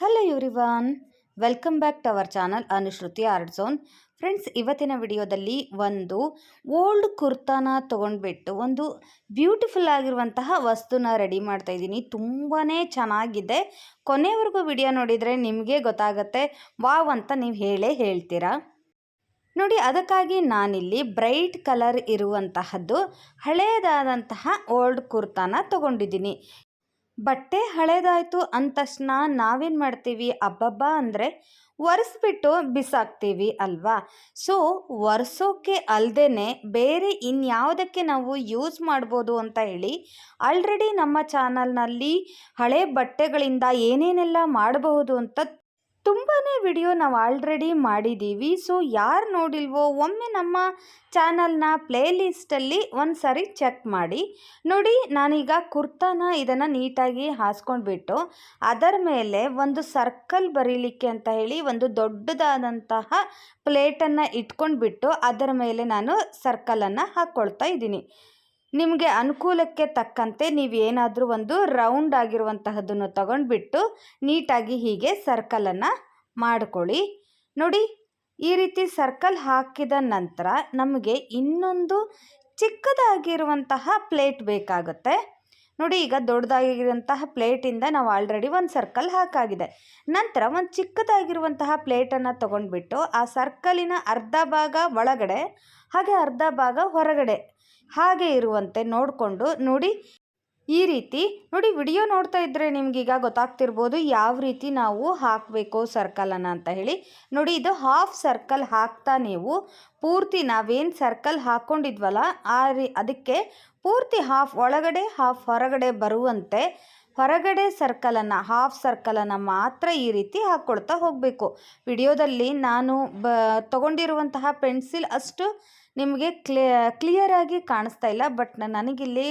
Hello everyone welcome back to our channel Anushruti art zone friends ಇವತ್ತಿನ ವಿಡಿಯೋದಲ್ಲಿ ಒಂದು old ಕುರ್ತಾನ ತೊಗೊಂಡ್ಬಿಟ್ಟು ಒಂದು ಬ್ಯೂಟಿಫುಲ್ ಆಗಿರುವಂತಹ ವಸ್ತುನ ರೆಡಿ ಮಾಡ್ತಾ ಇದ್ದೀನಿ. ತುಂಬಾ ಚೆನ್ನಾಗಿದೆ. ಕೊನೆವರೆಗೂ ವಿಡಿಯೋ ನೋಡಿದರೆ ನಿಮಗೆ ಗೊತ್ತಾಗುತ್ತೆ. ವಾವ್ ಅಂತ ನೀವು ಹೇಳೇ ಹೇಳ್ತೀರಾ? ನೋಡಿ, ಅದಕ್ಕಾಗಿ ನಾನಿಲ್ಲಿ ಬ್ರೈಟ್ ಕಲರ್ ಇರುವಂತಹದ್ದು ಹಳೆಯದಾದಂತಹ ಓಲ್ಡ್ ಕುರ್ತಾನ ತಗೊಂಡಿದ್ದೀನಿ. ಬಟ್ಟೆ ಹಳೇದಾಯಿತು ಅಂದ ತಕ್ಷಣ ನಾವೇನು ಮಾಡ್ತೀವಿ? ಅಬ್ಬಬ್ಬ ಅಂದರೆ ಒರೆಸ್ಬಿಟ್ಟು ಬಿಸಾಕ್ತೀವಿ ಅಲ್ವಾ? ಸೊ ಒರೆಸೋಕೆ ಅಲ್ಲದೇ ಬೇರೆ ಇನ್ಯಾವುದಕ್ಕೆ ನಾವು ಯೂಸ್ ಮಾಡ್ಬೋದು ಅಂತ ಹೇಳಿ ಆಲ್ರೆಡಿ ನಮ್ಮ ಚಾನಲ್ನಲ್ಲಿ ಹಳೆ ಬಟ್ಟೆಗಳಿಂದ ಏನೇನೆಲ್ಲ ಮಾಡಬಹುದು ಅಂತ ತುಂಬಾ ವಿಡಿಯೋ ನಾವು ಆಲ್ರೆಡಿ ಮಾಡಿದ್ದೀವಿ ಸೊ ಯಾರು ನೋಡಿಲ್ವೋ ಒಮ್ಮೆ ನಮ್ಮ ಚಾನಲ್ನ ಪ್ಲೇಲಿಸ್ಟಲ್ಲಿ ಒಂದು ಸರಿ ಚೆಕ್ ಮಾಡಿ. ನೋಡಿ, ನಾನೀಗ ಕುರ್ತಾನ ಇದನ್ನು ನೀಟಾಗಿ ಹಾಸ್ಕೊಂಡ್ಬಿಟ್ಟು, ಅದರ ಮೇಲೆ ಒಂದು ಸರ್ಕಲ್ ಬರೀಲಿಕ್ಕೆ ಅಂತ ಹೇಳಿ ಒಂದು ದೊಡ್ಡದಾದಂತಹ ಪ್ಲೇಟನ್ನು ಇಟ್ಕೊಂಡ್ಬಿಟ್ಟು, ಅದರ ಮೇಲೆ ನಾನು ಸರ್ಕಲನ್ನು ಹಾಕ್ಕೊಳ್ತಾ ಇದ್ದೀನಿ. ನಿಮಗೆ ಅನುಕೂಲಕ್ಕೆ ತಕ್ಕಂತೆ ನೀವು ಏನಾದರೂ ಒಂದು ರೌಂಡ್ ಆಗಿರುವಂತಹದ್ದನ್ನು ತಗೊಂಡ್ಬಿಟ್ಟು ನೀಟಾಗಿ ಹೀಗೆ ಸರ್ಕಲನ್ನು ಮಾಡಿಕೊಳ್ಳಿ. ನೋಡಿ, ಈ ರೀತಿ ಸರ್ಕಲ್ ಹಾಕಿದ ನಂತರ ನಮಗೆ ಇನ್ನೊಂದು ಚಿಕ್ಕದಾಗಿರುವಂತಹ ಪ್ಲೇಟ್ ಬೇಕಾಗುತ್ತೆ. ನೋಡಿ, ಈಗ ದೊಡ್ಡದಾಗಿರುವಂತಹ ಪ್ಲೇಟಿಂದ ನಾವು ಆಲ್ರೆಡಿ ಒಂದು ಸರ್ಕಲ್ ಹಾಕಾಗಿದೆ. ನಂತರ ಒಂದು ಚಿಕ್ಕದಾಗಿರುವಂತಹ ಪ್ಲೇಟನ್ನು ತಗೊಂಡ್ಬಿಟ್ಟು ಆ ಸರ್ಕಲಿನ ಅರ್ಧ ಭಾಗ ಒಳಗಡೆ, ಹಾಗೆ ಅರ್ಧ ಭಾಗ ಹೊರಗಡೆ ಹಾಗೆ ಇರುವಂತೆ ನೋಡಿಕೊಂಡು ನೋಡಿ. ಈ ರೀತಿ ನೋಡಿ ವಿಡಿಯೋ ನೋಡ್ತಾ ಇದ್ದರೆ ನಿಮಗೀಗ ಗೊತ್ತಾಗ್ತಿರ್ಬೋದು ಯಾವ ರೀತಿ ನಾವು ಹಾಕಬೇಕು ಸರ್ಕಲನ್ನು ಅಂತ ಹೇಳಿ. ನೋಡಿ ಇದು ಹಾಫ್ ಸರ್ಕಲ್ ಹಾಕ್ತಾ ನೀವು ಪೂರ್ತಿ ನಾವೇನು ಸರ್ಕಲ್ ಹಾಕ್ಕೊಂಡಿದ್ವಲ್ಲ ಆ ರೀ ಅದಕ್ಕೆ ಪೂರ್ತಿ ಹಾಫ್ ಒಳಗಡೆ ಹಾಫ್ ಹೊರಗಡೆ ಬರುವಂತೆ ಹೊರಗಡೆ ಸರ್ಕಲನ್ನು ಹಾಫ್ ಸರ್ಕಲನ್ನು ಮಾತ್ರ ಈ ರೀತಿ ಹಾಕ್ಕೊಳ್ತಾ ಹೋಗಬೇಕು. ವಿಡಿಯೋದಲ್ಲಿ ನಾನು ಬ ತೊಗೊಂಡಿರುವಂತಹ ಪೆನ್ಸಿಲ್ ಅಷ್ಟು ನಿಮಗೆ ಕ್ಲಿಯ ಕ್ಲಿಯರಾಗಿ ಕಾಣಿಸ್ತಾ ಇಲ್ಲ, ಬಟ್ ನನಗಿಲ್ಲಿ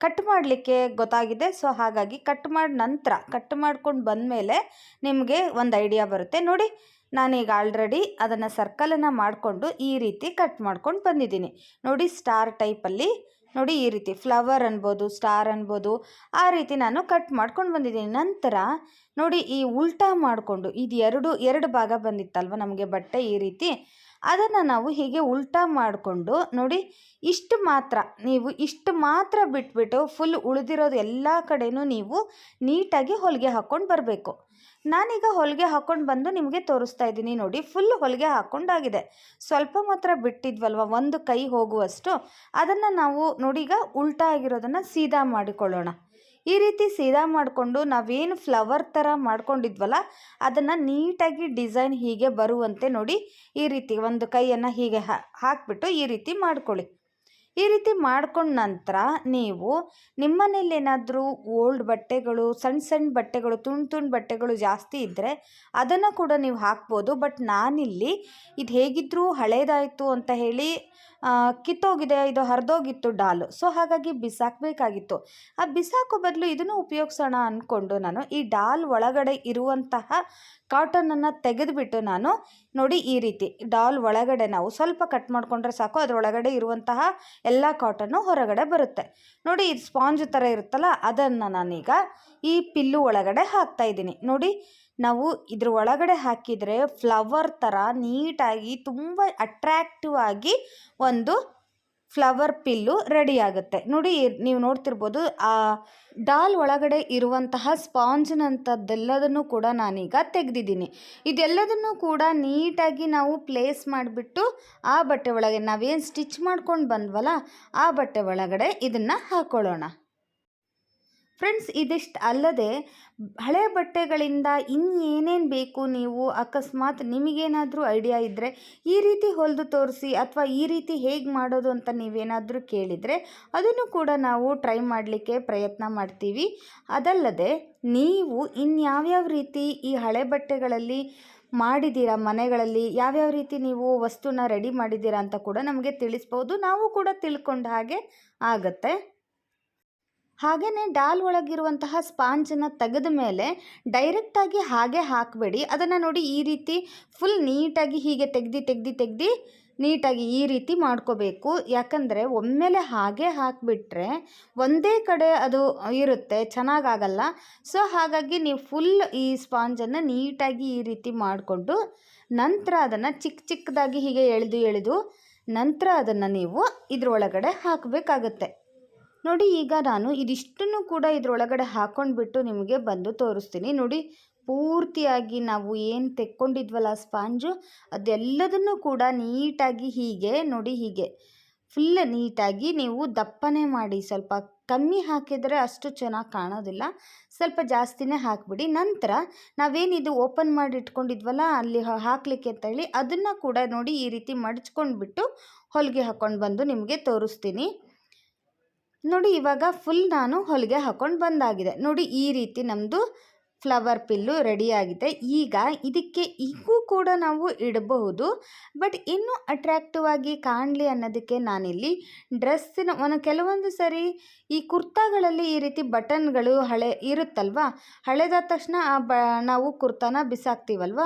ಕಟ್ ಮಾಡಲಿಕ್ಕೆ ಗೊತ್ತಾಗಿದೆ. ಸೊ, ಹಾಗಾಗಿ ಕಟ್ ಮಾಡಿ ನಂತರ, ಕಟ್ ಮಾಡ್ಕೊಂಡು ಬಂದಮೇಲೆ ನಿಮಗೆ ಒಂದು ಐಡಿಯಾ ಬರುತ್ತೆ. ನೋಡಿ, ನಾನೀಗ ಆಲ್ರೆಡಿ ಅದನ್ನು ಸರ್ಕಲನ್ನು ಮಾಡಿಕೊಂಡು ಈ ರೀತಿ ಕಟ್ ಮಾಡ್ಕೊಂಡು ಬಂದಿದ್ದೀನಿ. ನೋಡಿ, ಸ್ಟಾರ್ ಟೈಪಲ್ಲಿ ನೋಡಿ ಈ ರೀತಿ ಫ್ಲವರ್ ಅನ್ಬೋದು ಸ್ಟಾರ್ ಅನ್ಬೋದು, ಆ ರೀತಿ ನಾನು ಕಟ್ ಮಾಡ್ಕೊಂಡು ಬಂದಿದ್ದೀನಿ. ನಂತರ ನೋಡಿ ಈ ಉಲ್ಟಾ ಮಾಡಿಕೊಂಡು ಇದು ಎರಡು ಎರಡು ಭಾಗ ಬಂದಿತ್ತಲ್ವ ನಮಗೆ ಬಟ್ಟೆ ಈ ರೀತಿ? ಅದನ್ನು ನಾವು ಹೀಗೆ ಉಲ್ಟಾ ಮಾಡಿಕೊಂಡು ನೋಡಿ ಇಷ್ಟು ಮಾತ್ರ, ನೀವು ಇಷ್ಟು ಮಾತ್ರ ಬಿಟ್ಬಿಟ್ಟು ಫುಲ್ ಉಳಿದಿರೋದು ಎಲ್ಲ ಕಡೆಯೂ ನೀವು ನೀಟಾಗಿ ಹೊಲಿಗೆ ಹಾಕ್ಕೊಂಡು ಬರಬೇಕು. ನಾನೀಗ ಹೊಲಿಗೆ ಹಾಕ್ಕೊಂಡು ಬಂದು ನಿಮಗೆ ತೋರಿಸ್ತಾ ಇದ್ದೀನಿ ನೋಡಿ ಫುಲ್ ಹೊಲಿಗೆ ಹಾಕ್ಕೊಂಡಾಗಿದೆ ಸ್ವಲ್ಪ ಮಾತ್ರ ಬಿಟ್ಟಿದ್ವಲ್ವ, ಒಂದು ಕೈ ಹೋಗುವಷ್ಟು? ಅದನ್ನು ನಾವು ನೋಡಿ ಈಗ ಉಲ್ಟಾ ಆಗಿರೋದನ್ನು ಸೀದಾ ಮಾಡಿಕೊಳ್ಳೋಣ. ಈ ರೀತಿ ಸೀದಾ ಮಾಡಿಕೊಂಡು ನಾವೇನು ಫ್ಲವರ್ ಥರ ಮಾಡ್ಕೊಂಡಿದ್ವಲ್ಲ, ಅದನ್ನು ನೀಟಾಗಿ ಡಿಸೈನ್ ಹೀಗೆ ಬರುವಂತೆ ನೋಡಿ, ಈ ರೀತಿ ಒಂದು ಕೈಯನ್ನು ಹೀಗೆ ಹಾಕಿಬಿಟ್ಟು ಈ ರೀತಿ ಮಾಡ್ಕೊಳ್ಳಿ. ಈ ರೀತಿ ಮಾಡ್ಕೊಂಡ ನಂತರ ನೀವು ನಿಮ್ಮನೇಲಿ ಏನಾದರೂ ಓಲ್ಡ್ ಬಟ್ಟೆಗಳು ಸಣ್ಣ ಸಣ್ಣ ಬಟ್ಟೆಗಳು, ತುಂಡು ತುಂಡು ಬಟ್ಟೆಗಳು ಜಾಸ್ತಿ ಇದ್ದರೆ ಅದನ್ನು ಕೂಡ ನೀವು ಹಾಕ್ಬೋದು. ಬಟ್ ನಾನಿಲ್ಲಿ ಇದು ಹೇಗಿದ್ದರೂ ಹಳೇದಾಯಿತು ಅಂತ ಹೇಳಿ ಕಿತ್ತೋಗಿದೆ, ಇದು ಹರಿದೋಗಿತ್ತು ಡಾಲು. ಸೊ, ಹಾಗಾಗಿ ಬಿಸಾಕಬೇಕಾಗಿತ್ತು. ಆ ಬಿಸಾಕೋ ಬದಲು ಇದನ್ನು ಉಪಯೋಗಿಸೋಣ ಅಂದ್ಕೊಂಡು ನಾನು ಈ ಡಾಲ್ ಒಳಗಡೆ ಇರುವಂತಹ ಕಾಟನನ್ನು ತೆಗೆದುಬಿಟ್ಟು ನಾನು ನೋಡಿ ಈ ರೀತಿ ಡಾಲ್ ಒಳಗಡೆ ನಾವು ಸ್ವಲ್ಪ ಕಟ್ ಮಾಡಿಕೊಂಡ್ರೆ ಸಾಕು ಅದರೊಳಗಡೆ ಇರುವಂತಹ ಎಲ್ಲ ಕಾಟನ್ನು ಹೊರಗಡೆ ಬರುತ್ತೆ. ನೋಡಿ, ಇದು ಸ್ಪಾಂಜ್ ಥರ ಇರುತ್ತಲ್ಲ, ಅದನ್ನು ನಾನೀಗ ಈ ಪಿಲ್ಲು ಒಳಗಡೆ ಹಾಕ್ತಾ ಇದ್ದೀನಿ. ನೋಡಿ ನಾವು ಇದ್ರ ಒಳಗಡೆ ಹಾಕಿದರೆ ಫ್ಲವರ್ ಥರ ನೀಟಾಗಿ ತುಂಬ ಅಟ್ರ್ಯಾಕ್ಟಿವ್ ಆಗಿ ಒಂದು ಫ್ಲವರ್ ಪಿಲ್ಲು ರೆಡಿ ಆಗುತ್ತೆ. ನೋಡಿ, ನೀವು ನೋಡ್ತಿರ್ಬೋದು, ಆ ಡಾಲ್ ಒಳಗಡೆ ಇರುವಂತಹ ಸ್ಪಾಂಜ್ನಂಥದ್ದೆಲ್ಲದನ್ನು ಕೂಡ ನಾನೀಗ ತೆಗೆದಿದ್ದೀನಿ. ಇದೆಲ್ಲದನ್ನು ಕೂಡ ನೀಟಾಗಿ ನಾವು ಪ್ಲೇಸ್ ಮಾಡಿಬಿಟ್ಟು ಆ ಬಟ್ಟೆ ಒಳಗೆ ನಾವೇನು ಸ್ಟಿಚ್ ಮಾಡ್ಕೊಂಡು ಬಂದ್ವಲ್ಲ, ಆ ಬಟ್ಟೆ ಒಳಗಡೆ ಇದನ್ನು ಹಾಕ್ಕೊಳ್ಳೋಣ ಫ್ರೆಂಡ್ಸ್, ಇದಿಷ್ಟು ಅಲ್ಲದೆ ಹಳೆ ಬಟ್ಟೆಗಳಿಂದ ಇನ್ನೇನೇನು ಬೇಕು ನೀವು ಅಕಸ್ಮಾತ್ ನಿಮಗೇನಾದರೂ ಐಡಿಯಾ ಇದ್ದರೆ ಈ ರೀತಿ ಹೊಲಿದು ತೋರಿಸಿ ಅಥವಾ ಈ ರೀತಿ ಹೇಗೆ ಮಾಡೋದು ಅಂತ ನೀವೇನಾದರೂ ಕೇಳಿದರೆ ಅದನ್ನು ಕೂಡ ನಾವು ಟ್ರೈ ಮಾಡಲಿಕ್ಕೆ ಪ್ರಯತ್ನ ಮಾಡ್ತೀವಿ. ಅದಲ್ಲದೆ ನೀವು ಇನ್ಯಾವ್ಯಾವ ರೀತಿ ಈ ಹಳೆ ಬಟ್ಟೆಗಳಲ್ಲಿ ಮಾಡಿದ್ದೀರಾ, ಮನೆಗಳಲ್ಲಿ ಯಾವ್ಯಾವ ರೀತಿ ನೀವು ವಸ್ತುನ ರೆಡಿ ಮಾಡಿದ್ದೀರಾ ಅಂತ ಕೂಡ ನಮಗೆ ತಿಳಿಸ್ಬೋದು. ನಾವು ಕೂಡ ತಿಳ್ಕೊಂಡ ಹಾಗೆ ಆಗುತ್ತೆ. ಹಾಗೆಯೇ ಡಾಲ್ ಒಳಗಿರುವಂತಹ ಸ್ಪಾಂಜನ್ನು ತೆಗೆದ ಮೇಲೆ ಡೈರೆಕ್ಟಾಗಿ ಹಾಗೆ ಹಾಕಬೇಡಿ. ಅದನ್ನು ನೋಡಿ ಈ ರೀತಿ ಫುಲ್ ನೀಟಾಗಿ ಹೀಗೆ ತೆಗ್ದು ತೆಗ್ದು ತೆಗ್ದು ನೀಟಾಗಿ ಈ ರೀತಿ ಮಾಡ್ಕೋಬೇಕು. ಯಾಕಂದರೆ ಒಮ್ಮೆಲೆ ಹಾಗೆ ಹಾಕಿಬಿಟ್ರೆ ಒಂದೇ ಕಡೆ ಅದು ಇರುತ್ತೆ, ಚೆನ್ನಾಗಾಗಲ್ಲ. ಸೊ ಹಾಗಾಗಿ ನೀವು ಫುಲ್ ಈ ಸ್ಪಾಂಜನ್ನು ನೀಟಾಗಿ ಈ ರೀತಿ ಮಾಡಿಕೊಂಡು ನಂತರ ಅದನ್ನು ಚಿಕ್ಕ ಚಿಕ್ಕದಾಗಿ ಹೀಗೆ ಎಳೆದು ಎಳೆದು ನಂತರ ಅದನ್ನು ನೀವು ಇದರೊಳಗಡೆ ಹಾಕಬೇಕಾಗತ್ತೆ. ನೋಡಿ, ಈಗ ನಾನು ಇದಿಷ್ಟನ್ನು ಕೂಡ ಇದರೊಳಗಡೆ ಹಾಕೊಂಡ್ಬಿಟ್ಟು ನಿಮಗೆ ಬಂದು ತೋರಿಸ್ತೀನಿ. ನೋಡಿ, ಪೂರ್ತಿಯಾಗಿ ನಾವು ಏನು ತೆಕ್ಕೊಂಡಿದ್ವಲ್ಲ ಸ್ಪಾಂಜು? ಅದೆಲ್ಲದನ್ನು ಕೂಡ ನೀಟಾಗಿ ಹೀಗೆ, ನೋಡಿ ಹೀಗೆ. ಫುಲ್ ನೀಟಾಗಿ ನೀವು ದಪ್ಪನೆ ಮಾಡಿ, ಸ್ವಲ್ಪ ಕಮ್ಮಿ ಹಾಕಿದರೆ ಅಷ್ಟು ಚೆನ್ನಾಗಿ ಕಾಣೋದಿಲ್ಲ. ಸ್ವಲ್ಪ ಜಾಸ್ತಿನೇ ಹಾಕಿಬಿಡಿ. ನಂತರ ನಾವೇನಿದು ಓಪನ್ ಮಾಡಿ ಇಟ್ಕೊಂಡಿದ್ವಲ್ಲ ಅಲ್ಲಿ ಹಾಕಲಿಕ್ಕೆ ಅಂತೇಳಿ ಅದನ್ನು ಕೂಡ ನೋಡಿ ಈ ರೀತಿ ಮಡಚ್ಕೊಂಡ್ಬಿಟ್ಟು ಹೊಲಿಗೆ ಹಾಕ್ಕೊಂಡು ಬಂದು ನಿಮಗೆ ತೋರಿಸ್ತೀನಿ. ನೋಡಿ ಇವಾಗ ಫುಲ್ ನಾನು ಹೊಲಿಗೆ ಹಾಕ್ಕೊಂಡು ಬಂದಾಗಿದೆ. ನೋಡಿ ಈ ರೀತಿ ನಮ್ಮದು ಫ್ಲವರ್ ಪಿಲ್ಲು ರೆಡಿಯಾಗಿದೆ. ಈಗ ಇದಕ್ಕೆ ಈಗೂ ಕೂಡ ನಾವು ಇಡಬಹುದು. ಬಟ್ ಇನ್ನೂ ಅಟ್ರ್ಯಾಕ್ಟಿವ್ ಆಗಿ ಕಾಣಲಿ ಅನ್ನೋದಕ್ಕೆ ನಾನಿಲ್ಲಿ ಡ್ರೆಸ್ಸಿನ ಒಂದು ಕೆಲವೊಂದು ಸರಿ ಈ ಕುರ್ತಾಗಳಲ್ಲಿ ಈ ರೀತಿ ಬಟನ್ಗಳು ಹಳೆ ಇರುತ್ತಲ್ವ? ಹಳೆದಾದ ತಕ್ಷಣ ಆ ಬ ನಾವು ಕುರ್ತಾನ ಬಿಸಾಕ್ತೀವಲ್ವ?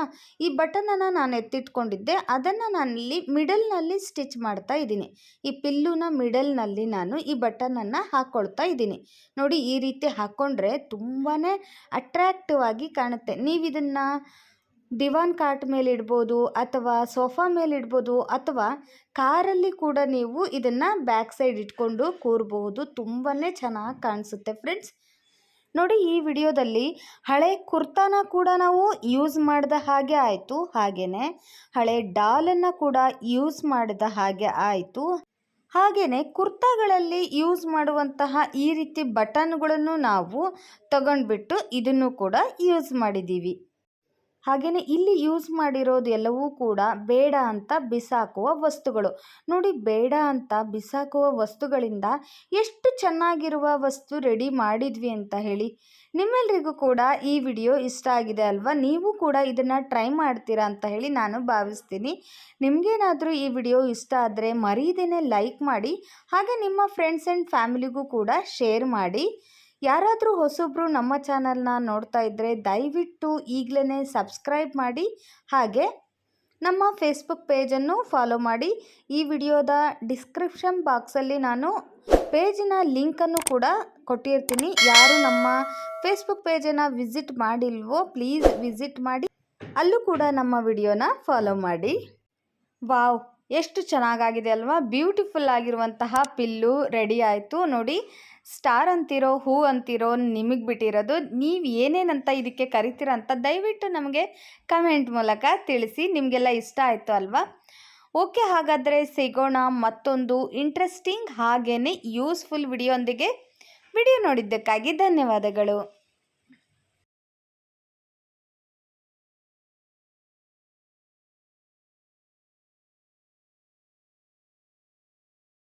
ಈ ಬಟನನ್ನು ನಾನು ಎತ್ತಿಟ್ಕೊಂಡಿದ್ದೆ. ಅದನ್ನು ನಾನಿಲ್ಲಿ ಮಿಡಲ್ನಲ್ಲಿ ಸ್ಟಿಚ್ ಮಾಡ್ತಾ ಇದ್ದೀನಿ. ಈ ಪಿಲ್ಲುನ ಮಿಡಲ್ನಲ್ಲಿ ನಾನು ಈ ಬಟನನ್ನು ಹಾಕ್ಕೊಳ್ತಾ ಇದ್ದೀನಿ. ನೋಡಿ ಈ ರೀತಿ ಹಾಕ್ಕೊಂಡ್ರೆ ತುಂಬಾ ಅಟ್ರ್ಯಾಕ್ಟಿವ್ ಆಗಿ ಕಾಣುತ್ತೆ. ನೀವು ಇದನ್ನು ದಿವಾನ್ ಕಾರ್ಟ್ ಮೇಲೆ ಇಡ್ಬೋದು ಅಥವಾ ಸೋಫಾ ಮೇಲೆ ಇಡ್ಬೋದು ಅಥವಾ ಕಾರಲ್ಲಿ ಕೂಡ ನೀವು ಇದನ್ನು ಬ್ಯಾಕ್ ಸೈಡ್ ಇಟ್ಕೊಂಡು ಕೂರಬಹುದು ತುಂಬಾ ಚೆನ್ನಾಗಿ ಕಾಣಿಸುತ್ತೆ ಫ್ರೆಂಡ್ಸ್. ನೋಡಿ ಈ ವಿಡಿಯೋದಲ್ಲಿ ಹಳೆ ಕುರ್ತಾನ ಕೂಡ ನಾವು ಯೂಸ್ ಮಾಡಿದ ಹಾಗೆ ಆಯಿತು ಹಾಗೆಯೇ ಹಳೆ ಡಾಲನ್ನು ಕೂಡ ಯೂಸ್ ಮಾಡಿದ ಹಾಗೆ ಆಯಿತು. ಹಾಗೆಯೇ ಕುರ್ತಾಗಳಲ್ಲಿ ಯೂಸ್ ಮಾಡುವಂತಹ ಈ ರೀತಿ ಬಟನ್ಗಳನ್ನು ನಾವು ತಗೊಂಡ್ಬಿಟ್ಟು ಇದನ್ನು ಕೂಡ ಯೂಸ್ ಮಾಡಿದ್ದೀವಿ. ಹಾಗೆಯೇ ಇಲ್ಲಿ ಯೂಸ್ ಮಾಡಿರೋದು ಎಲ್ಲವೂ ಕೂಡ ಬೇಡ ಅಂತ ಬಿಸಾಕುವ ವಸ್ತುಗಳು. ನೋಡಿ, ಬೇಡ ಅಂತ ಬಿಸಾಕುವ ವಸ್ತುಗಳಿಂದ ಎಷ್ಟು ಚೆನ್ನಾಗಿರುವ ವಸ್ತು ರೆಡಿ ಮಾಡಿದ್ವಿ ಅಂತ ಹೇಳಿ. ನಿಮ್ಮೆಲ್ಲರಿಗೂ ಕೂಡ ಈ ವಿಡಿಯೋ ಇಷ್ಟ ಆಗಿದೆ ಅಲ್ವಾ? ನೀವು ಕೂಡ ಇದನ್ನು ಟ್ರೈ ಮಾಡ್ತೀರಾ ಅಂತ ಹೇಳಿ ನಾನು ಭಾವಿಸ್ತೀನಿ. ನಿಮಗೇನಾದರೂ ಈ ವಿಡಿಯೋ ಇಷ್ಟ ಆದರೆ ಮರೀದೇನೆ ಲೈಕ್ ಮಾಡಿ, ಹಾಗೆ ನಿಮ್ಮ ಫ್ರೆಂಡ್ಸ್ ಆ್ಯಂಡ್ ಫ್ಯಾಮಿಲಿಗೂ ಕೂಡ ಶೇರ್ ಮಾಡಿ. ಯಾರಾದರೂ ಹೊಸಬ್ರು ನಮ್ಮ ಚಾನಲ್ನ ನೋಡ್ತಾ ಇದ್ದರೆ ದಯವಿಟ್ಟು ಈಗಲೇ ಸಬ್ಸ್ಕ್ರೈಬ್ ಮಾಡಿ, ಹಾಗೆ ನಮ್ಮ ಫೇಸ್ಬುಕ್ ಪೇಜನ್ನು ಫಾಲೋ ಮಾಡಿ. ಈ ವಿಡಿಯೋದ ಡಿಸ್ಕ್ರಿಪ್ಷನ್ ಬಾಕ್ಸಲ್ಲಿ ನಾನು ಪೇಜಿನ ಲಿಂಕನ್ನು ಕೂಡ ಕೊಟ್ಟಿರ್ತೀನಿ. ಯಾರು ನಮ್ಮ ಫೇಸ್ಬುಕ್ ಪೇಜನ್ನು ವಿಸಿಟ್ ಮಾಡಿಲ್ವೋ, ಪ್ಲೀಸ್ ವಿಸಿಟ್ ಮಾಡಿ. ಅಲ್ಲೂ ಕೂಡ ನಮ್ಮ ವಿಡಿಯೋನ ಫಾಲೋ ಮಾಡಿ. ವಾವ್! ಎಷ್ಟು ಚೆನ್ನಾಗಾಗಿದೆ ಅಲ್ವಾ? ಬ್ಯೂಟಿಫುಲ್ ಆಗಿರುವಂತಹ ಪಿಲ್ಲು ರೆಡಿ ಆಯಿತು. ನೋಡಿ ಸ್ಟಾರ್ ಅಂತಿರೋ, ಹೂ ಅಂತಿರೋ ನಿಮಗೆ ಬಿಟ್ಟಿರೋದು. ನೀವು ಏನೇನಂತ ಇದಕ್ಕೆ ಕರಿತೀರ ಅಂತ ದಯವಿಟ್ಟು ನಮಗೆ ಕಮೆಂಟ್ ಮೂಲಕ ತಿಳಿಸಿ. ನಿಮಗೆಲ್ಲ ಇಷ್ಟ ಆಯಿತು ಅಲ್ವಾ? ಓಕೆ ಹಾಗಾದರೆ ಸಿಗೋಣ ಮತ್ತೊಂದು ಇಂಟ್ರೆಸ್ಟಿಂಗ್ ಹಾಗೇ ಯೂಸ್ಫುಲ್ ವಿಡಿಯೋ ಒಂದಿಗೆ. ವಿಡಿಯೋ ನೋಡಿದ್ದಕ್ಕಾಗಿ ಧನ್ಯವಾದಗಳು.